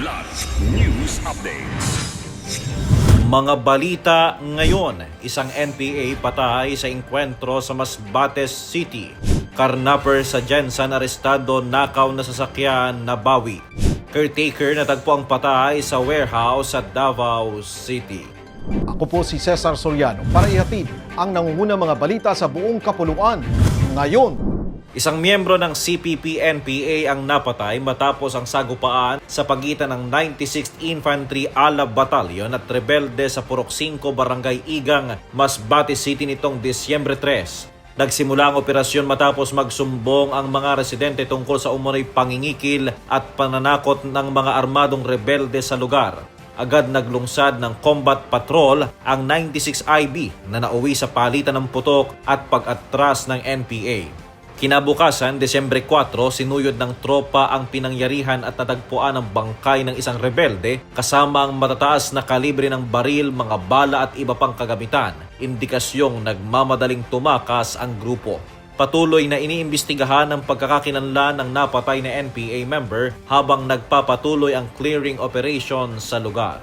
Kidlat News Updates. Mga balita ngayon, isang NPA patay sa engkwentro sa Masbates City. Carnapper sa Jensen arestado nakaw na sasakyan na bawi. Caretaker natagpo ang patay sa warehouse sa Davao City. Ako po si Cesar Soriano para ihatid ang nangungunang mga balita sa buong kapuluan. Ngayon, Isang miyembro ng CPP-NPA ang napatay matapos ang sagupaan sa pagitan ng 96th Infantry Ala Battalion at rebelde sa Purok 5 Barangay Igang, Masbate City nitong Disyembre 3. Nagsimula ang operasyon matapos magsumbong ang mga residente tungkol sa umunoy pangingikil at pananakot ng mga armadong rebelde sa lugar. Agad naglungsad ng combat patrol ang 96 IB na nauwi sa palitan ng putok at pag-atras ng NPA. Kinabukasan, Desyembre 4, sinuyod ng tropa ang pinangyarihan at natagpuan ang bangkay ng isang rebelde kasama ang matataas na kalibre ng baril, mga bala at iba pang kagamitan. Indikasyong nagmamadaling tumakas ang grupo. Patuloy na iniimbestigahan ang pagkakakinanlan ng napatay na NPA member habang nagpapatuloy ang clearing operation sa lugar.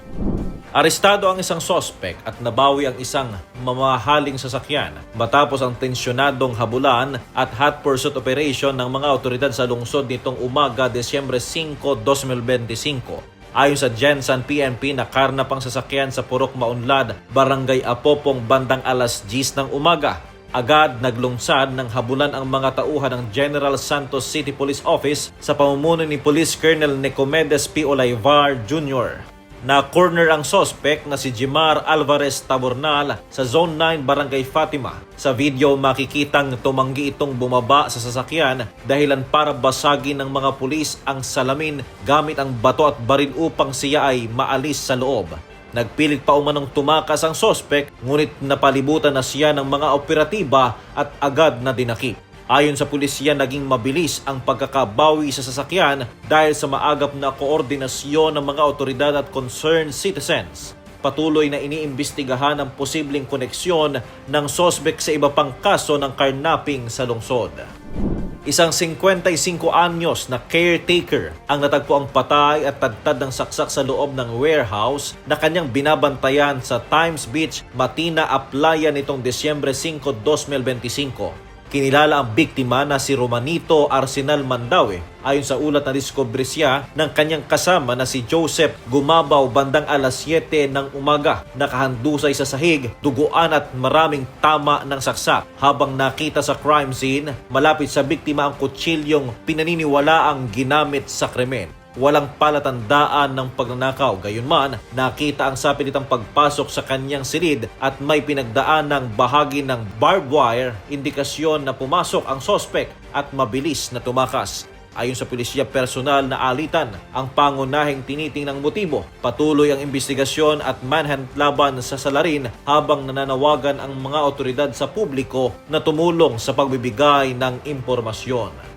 Arestado ang isang sospek at nabawi ang isang mamahaling sasakyan matapos ang tensyonadong habulan at hot pursuit operation ng mga otoridad sa lungsod nitong umaga Desyembre 5, 2025. Ayon sa Jensen PNP, nakarna pang sasakyan sa Purok Maunlad, Barangay Apopong bandang alas 10 ng umaga. Agad naglungsad ng habulan ang mga tauhan ng General Santos City Police Office sa pamumuno ni Police Colonel Nicomedes P. Olaivar Jr. Na corner ang sospek na si Jimar Alvarez Tabornal sa Zone 9 Barangay Fatima. Sa video makikitang tumanggi itong bumaba sa sasakyan dahilan para basagin ng mga pulis ang salamin gamit ang bato at baril upang siya ay maalis sa loob. Nagpilit pa umanong tumakas ang sospek ngunit napalibutan na siya ng mga operatiba at agad na dinakip. Ayon sa pulisya, naging mabilis ang pagkakabawi sa sasakyan dahil sa maagap na koordinasyon ng mga otoridad at concerned citizens. Patuloy na iniimbestigahan ang posibleng koneksyon ng sospek sa iba pang kaso ng carnapping sa lungsod. Isang 55 anyos na caretaker ang natagpo ang patay at tadtad ng saksak sa loob ng warehouse na kanyang binabantayan sa Times Beach, Matina, Aplaya nitong Desyembre 5, 2025. Kinilala ang biktima na si Romanito Arsenal Mandawe. Ayon sa ulat na discovery siya ng kanyang kasama na si Joseph Gumabaw bandang alas 7 ng umaga. Nakahandusay sa sahig, duguan at maraming tama ng saksak. Habang nakita sa crime scene, malapit sa biktima ang kutsilyong pinaniniwala ang ginamit sa krimen walang palatandaan ng pagnanakaw. Gayunman, nakita ang sapilitang pagpasok sa kanyang silid at may pinagdaan ng bahagi ng barbed wire, indikasyon na pumasok ang sospek at mabilis na tumakas. Ayon sa pulisya personal na alitan, ang pangunahing tinitingnang motibo. Patuloy ang investigasyon at manhunt laban sa salarin habang nananawagan ang mga otoridad sa publiko na tumulong sa pagbibigay ng impormasyon.